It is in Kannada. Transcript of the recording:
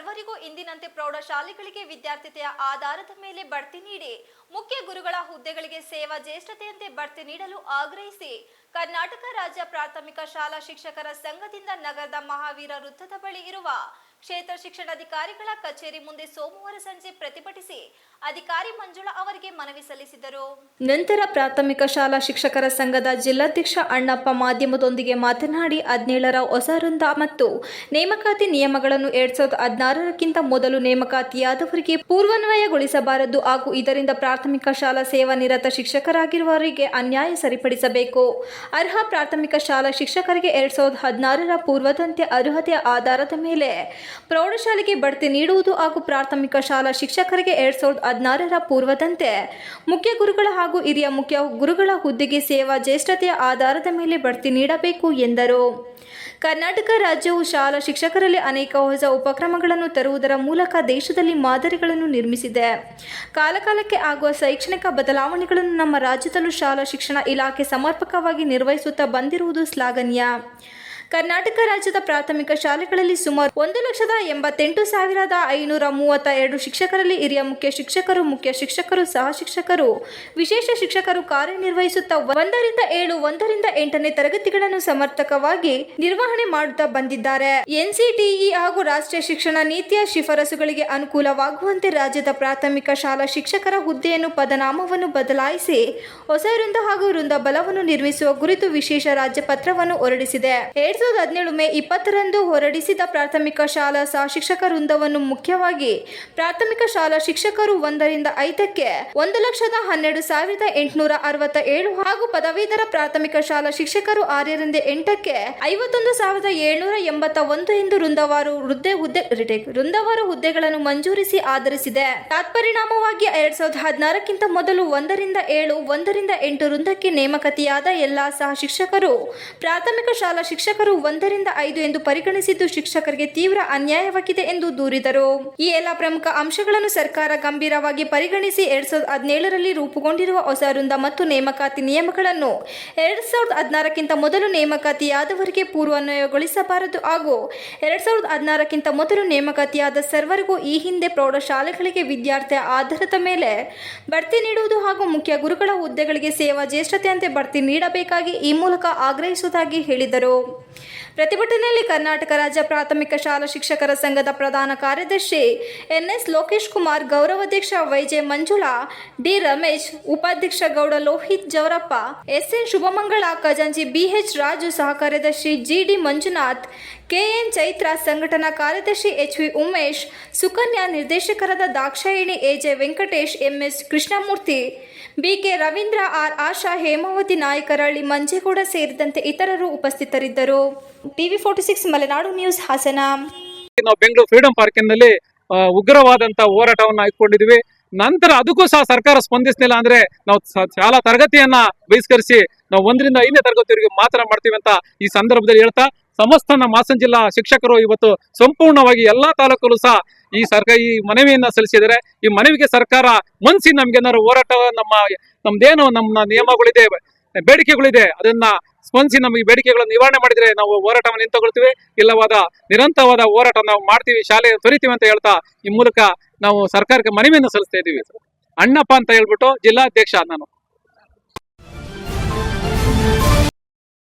ಸೇರಿದಂತೆ ಪ್ರೌಢಶಾಲೆಗಳಿಗೆ ವಿದ್ಯಾರ್ಥಿತೆಯ ಆಧಾರದ ಮೇಲೆ ಬಡ್ತಿ ನೀಡಿ, ಮುಖ್ಯ ಗುರುಗಳ ಹುದ್ದೆಗಳಿಗೆ ಸೇವಾ ಜ್ಯೇಷ್ಠತೆಯಂತೆ ಬಡ್ತಿ ನೀಡಲು ಆಗ್ರಹಿಸಿ, ಕರ್ನಾಟಕ ರಾಜ್ಯ ಪ್ರಾಥಮಿಕ ಶಾಲಾ ಶಿಕ್ಷಕರ ಸಂಘದಿಂದ ನಗರದ ಮಹಾವೀರ ವೃತ್ತದ ಬಳಿ ಇರುವ ಕ್ಷೇತ್ರ ಶಿಕ್ಷಣಾಧಿಕಾರಿಗಳ ಕಚೇರಿ ಮುಂದೆ ಸೋಮವಾರ ಸಂಜೆ ಪ್ರತಿಭಟಿಸಿ ಅಧಿಕಾರಿ ಮಂಜುಳಾ ಅವರಿಗೆ ಮನವಿ ಸಲ್ಲಿಸಿದರು. ನಂತರ ಪ್ರಾಥಮಿಕ ಶಾಲಾ ಶಿಕ್ಷಕರ ಸಂಘದ ಜಿಲ್ಲಾಧ್ಯಕ್ಷ ಅಣ್ಣಪ್ಪ ಮಾಧ್ಯಮದೊಂದಿಗೆ ಮಾತನಾಡಿ, ಹದಿನೇಳರ ಹೊಸ ವೃಂದ ಮತ್ತು ನೇಮಕಾತಿ ನಿಯಮಗಳನ್ನು ಎರಡ್ ಸಾವಿರದ ಹದಿನಾರರಕ್ಕಿಂತ ಮೊದಲು ನೇಮಕಾತಿಯಾದವರಿಗೆ ಪೂರ್ವನ್ವಯಗೊಳಿಸಬಾರದು ಹಾಗೂ ಇದರಿಂದ ಪ್ರಾಥಮಿಕ ಶಾಲಾ ಸೇವಾ ನಿರತ ಶಿಕ್ಷಕರಾಗಿರುವವರಿಗೆ ಅನ್ಯಾಯ ಸರಿಪಡಿಸಬೇಕು. ಅರ್ಹ ಪ್ರಾಥಮಿಕ ಶಾಲಾ ಶಿಕ್ಷಕರಿಗೆ ಎರಡ್ ಸಾವಿರದ ಹದಿನಾರರ ಪೂರ್ವದಂತೆ ಅರ್ಹತೆಯ ಆಧಾರದ ಮೇಲೆ ಪ್ರೌಢಶಾಲೆಗೆ ಬಡ್ತಿ ನೀಡುವುದು ಹಾಗೂ ಪ್ರಾಥಮಿಕ ಶಾಲಾ ಶಿಕ್ಷಕರಿಗೆ ಎರಡ್ ಸಾವಿರದ ಹದಿನಾರರ ಪೂರ್ವದಂತೆ. ಮುಖ್ಯ ಗುರುಗಳ ಹಾಗೂ ಹಿರಿಯ ಮುಖ್ಯ ಗುರುಗಳ ಹುದ್ದೆಗೆ ಸೇವಾ ಜ್ಯೇಷ್ಠತೆಯ ಆಧಾರದ ಮೇಲೆ ಬಡ್ತಿ ನೀಡಬೇಕು ಎಂದರು. ಕರ್ನಾಟಕ ರಾಜ್ಯವು ಶಾಲಾ ಶಿಕ್ಷಕರಲ್ಲಿ ಅನೇಕ ಹೊಸ ಉಪಕ್ರಮಗಳನ್ನು ತರುವುದರ ಮೂಲಕ ದೇಶದಲ್ಲಿ ಮಾದರಿಗಳನ್ನು ನಿರ್ಮಿಸಿದೆ. ಕಾಲಕಾಲಕ್ಕೆ ಆಗುವ ಶೈಕ್ಷಣಿಕ ಬದಲಾವಣೆಗಳನ್ನು ನಮ್ಮ ರಾಜ್ಯದಲ್ಲೂ ಶಾಲಾ ಶಿಕ್ಷಣ ಇಲಾಖೆ ಸಮರ್ಪಕವಾಗಿ ನಿರ್ವಹಿಸುತ್ತಾ ಬಂದಿರುವುದು ಶ್ಲಾಘನೀಯ. ಕರ್ನಾಟಕ ರಾಜ್ಯದ ಪ್ರಾಥಮಿಕ ಶಾಲೆಗಳಲ್ಲಿ ಸುಮಾರು ಒಂದು ಲಕ್ಷದ ಎಂಬತ್ತೆಂಟು ಸಾವಿರದ ಐನೂರ ಮೂವತ್ತ ಎರಡು ಶಿಕ್ಷಕರಲ್ಲಿ ಹಿರಿಯ ಮುಖ್ಯ ಶಿಕ್ಷಕರು ಮುಖ್ಯ ಶಿಕ್ಷಕರು, ಸಹ ಶಿಕ್ಷಕರು. ವಿಶೇಷ ಶಿಕ್ಷಕರು ಕಾರ್ಯನಿರ್ವಹಿಸುತ್ತಾ ಒಂದರಿಂದ ಏಳು, ಒಂದರಿಂದ ಎಂಟನೇ ತರಗತಿಗಳನ್ನು ಸಮರ್ಥಕವಾಗಿ ನಿರ್ವಹಣೆ ಮಾಡುತ್ತಾ ಬಂದಿದ್ದಾರೆ. ಎನ್ಸಿಟಿಇ ಹಾಗೂ ರಾಷ್ಟ್ರೀಯ ಶಿಕ್ಷಣ ನೀತಿಯ ಶಿಫಾರಸುಗಳಿಗೆ ಅನುಕೂಲವಾಗುವಂತೆ ರಾಜ್ಯದ ಪ್ರಾಥಮಿಕ ಶಾಲಾ ಶಿಕ್ಷಕರ ಹುದ್ದೆಯನ್ನು ಪದನಾಮವನ್ನು ಬದಲಾಯಿಸಿ ಹೊಸ ವೃಂದ ಹಾಗೂ ವೃಂದ ಬಲವನ್ನು ನಿರ್ಮಿಸುವ ಕುರಿತು ವಿಶೇಷ ರಾಜ್ಯ ಪತ್ರವನ್ನು ಹೊರಡಿಸಿದೆ. ಎರಡ್ ಸಾವಿರದ ಹದಿನೇಳು ಮೇ ಇಪ್ಪತ್ತರಂದು ಹೊರಡಿಸಿದ ಪ್ರಾಥಮಿಕ ಶಾಲಾ ಸಹ ಶಿಕ್ಷಕ ವೃಂದವನ್ನು ಮುಖ್ಯವಾಗಿ ಪ್ರಾಥಮಿಕ ಶಾಲಾ ಶಿಕ್ಷಕರು ಒಂದರಿಂದ ಐದಕ್ಕೆ ಒಂದು ಲಕ್ಷದ ಹನ್ನೆರಡು ಸಾವಿರದ ಎಂಟುನೂರ ಅರವತ್ತ ಏಳು ಹಾಗೂ ಪದವೀಧರ ಪ್ರಾಥಮಿಕ ಶಾಲಾ ಶಿಕ್ಷಕರು ಆರರಿಂದ ಎಂಟಕ್ಕೆ ಐವತ್ತೊಂದು ಸಾವಿರದ ಏಳ್ನೂರ ಎಂಬತ್ತ ಒಂದು ಎಂದು ವೃಂದವಾರು ಹುದ್ದೆ ಹುದ್ದೆ ವೃಂದವಾರು ಹುದ್ದೆಗಳನ್ನು ಮಂಜೂರಿಸಿ ಆಧರಿಸಿದೆ. ತತ್ಪರಿಣಾಮವಾಗಿ ಎರಡ್ ಸಾವಿರದ ಹದಿನಾರಕ್ಕಿಂತ ಮೊದಲು ಒಂದರಿಂದ ಏಳು, ಒಂದರಿಂದ ಎಂಟು ವೃಂದಕ್ಕೆ ನೇಮಕತಿಯಾದ ಎಲ್ಲಾ ಸಹ ಶಿಕ್ಷಕರು ಪ್ರಾಥಮಿಕ ಶಾಲಾ ಶಿಕ್ಷಕರು ಒಂದರಿಂದ ಐದು ಎಂದು ಪರಿಗಣಿಸಿದ್ದು ಶಿಕ್ಷಕರಿಗೆ ತೀವ್ರ ಅನ್ಯಾಯವಾಗಿದೆ ಎಂದು ದೂರಿದರು. ಈ ಎಲ್ಲ ಪ್ರಮುಖ ಅಂಶಗಳನ್ನು ಸರ್ಕಾರ ಗಂಭೀರವಾಗಿ ಪರಿಗಣಿಸಿ ಎರಡ್ ಸಾವಿರದ ಹದಿನೇಳರಲ್ಲಿ ರೂಪುಗೊಂಡಿರುವ ಹೊಸ ವೃಂದ ಮತ್ತು ನೇಮಕಾತಿ ನಿಯಮಗಳನ್ನು ಎರಡ್ ಸಾವಿರದ ಹದಿನಾರಕ್ಕಿಂತ ಮೊದಲು ನೇಮಕಾತಿಯಾದವರಿಗೆ ಪೂರ್ವಾನ್ವಯಗೊಳಿಸಬಾರದು ಹಾಗೂ ಎರಡ್ ಸಾವಿರದ ಹದಿನಾರಕ್ಕಿಂತ ಮೊದಲು ನೇಮಕಾತಿಯಾದ ಸರ್ವರಿಗೂ ಈ ಹಿಂದೆ ಪ್ರೌಢಶಾಲೆಗಳಿಗೆ ವಿದ್ಯಾರ್ಥಿಯ ಆಧಾರದ ಮೇಲೆ ಬಡ್ತಿ ನೀಡುವುದು ಹಾಗೂ ಮುಖ್ಯ ಗುರುಗಳ ಹುದ್ದೆಗಳಿಗೆ ಸೇವಾ ಜ್ಯೇಷ್ಠತೆಯಂತೆ ಬಡ್ತಿ ನೀಡಬೇಕಾಗಿ ಈ ಮೂಲಕ ಆಗ್ರಹಿಸುವುದಾಗಿ ಹೇಳಿದರು. ಪ್ರತಿಭಟನೆಯಲ್ಲಿ ಕರ್ನಾಟಕ ರಾಜ್ಯ ಪ್ರಾಥಮಿಕ ಶಾಲಾ ಶಿಕ್ಷಕರ ಸಂಘದ ಪ್ರಧಾನ ಕಾರ್ಯದರ್ಶಿ ಎನ್ಎಸ್ ಲೋಕೇಶ್ ಕುಮಾರ್, ಗೌರವಾಧ್ಯಕ್ಷ ವೈಜೆ ಮಂಜುಳಾ, ಡಿ ರಮೇಶ್, ಉಪಾಧ್ಯಕ್ಷ ಗೌಡ ಲೋಹಿತ್ ಜವರಪ್ಪ, ಎಸ್ಎನ್ ಶುಭಮಂಗಳ, ಖಜಾಂಚಿ ಬಿಎಚ್ ರಾಜು, ಸಹ ಕಾರ್ಯದರ್ಶಿ ಜಿಡಿ ಮಂಜುನಾಥ್ ಕೆಎನ್ ಚೈತ್ರ ಸಂಘಟನಾ ಕಾರ್ಯದರ್ಶಿ ಎಚ್ ವಿ ಉಮೇಶ್, ಸುಕನ್ಯಾ ನಿರ್ದೇಶಕರಾದ Dakshayini AJ Venkatesh, MS Krishnamurthy, BK Ravindra R Asha, Hemavathi Nayakarahalli Manjegowda ಸೇರಿದಂತೆ ಇತರರು ಉಪಸ್ಥಿತರಿದ್ದರು. TV forty six Malenadu news, Hassan. ನಾವು ಬೆಂಗಳೂರು ಫ್ರೀಡಂ ಪಾರ್ಕಿನಲ್ಲಿ ಉಗ್ರವಾದಂತಹ ಉಗ್ರವಾದಂತ ಹೋರಾಟವನ್ನು ಹಾಕಿಕೊಂಡಿದ್ವಿ ನಂತರ ಅದಕ್ಕೂ ಸಹ ಸರ್ಕಾರ ಸ್ಪಂದಿಸಲಿಲ್ಲ ಅಂದ್ರೆ ನಾವು ಶಾಲಾ ತರಗತಿಯನ್ನ ಬಹಿಷ್ಕರಿಸಿ ನಾವು ಒಂದರಿಂದ ಐದನೇ ತರಗತಿವರೆಗೆ ಮಾತ್ರ ಮಾಡ್ತೀವಿ ಅಂತ ಈ ಸಂದರ್ಭದಲ್ಲಿ ಹೇಳ್ತಾ ಸಮಸ್ತ ನಮ್ಮ ಹಾಸನ ಜಿಲ್ಲಾ ಶಿಕ್ಷಕರು ಇವತ್ತು ಸಂಪೂರ್ಣವಾಗಿ ಎಲ್ಲಾ ತಾಲೂಕಲ್ಲೂ ಸಹ ಈ ಸರ್ಕಾರ ಈ ಮನವಿಯನ್ನ ಸಲ್ಲಿಸಿದರೆ ಈ ಮನವಿಗೆ ಸರ್ಕಾರ ಮನ್ಸಿ ನಮ್ಗೆ ಏನಾದ್ರು ಹೋರಾಟ ನಮ್ಮ ನಮ್ದೇನು ನಮ್ಮ ನಿಯಮಗಳಿದೆ, ಬೇಡಿಕೆಗಳಿದೆ, ಅದನ್ನ ಸ್ಪಂದಿಸಿ ನಮಗೆ ಬೇಡಿಕೆಗಳನ್ನು ನಿವಾರಣೆ ಮಾಡಿದ್ರೆ ನಾವು ಹೋರಾಟವನ್ನು ನಿಂತುಕೊಳ್ತೀವಿ. ಇಲ್ಲವಾದ ನಿರಂತರವಾದ ಹೋರಾಟ ನಾವು ಮಾಡ್ತೀವಿ, ಶಾಲೆ ತೊರಿತೀವಿ ಅಂತ ಹೇಳ್ತಾ ಈ ಮೂಲಕ ನಾವು ಸರ್ಕಾರಕ್ಕೆ ಮನವಿಯನ್ನು ಸಲ್ಲಿಸ್ತಾ ಇದ್ದೀವಿ. ಅಣ್ಣಪ್ಪ ಅಂತ ಹೇಳ್ಬಿಟ್ಟು ಜಿಲ್ಲಾಧ್ಯಕ್ಷ ನಾನು.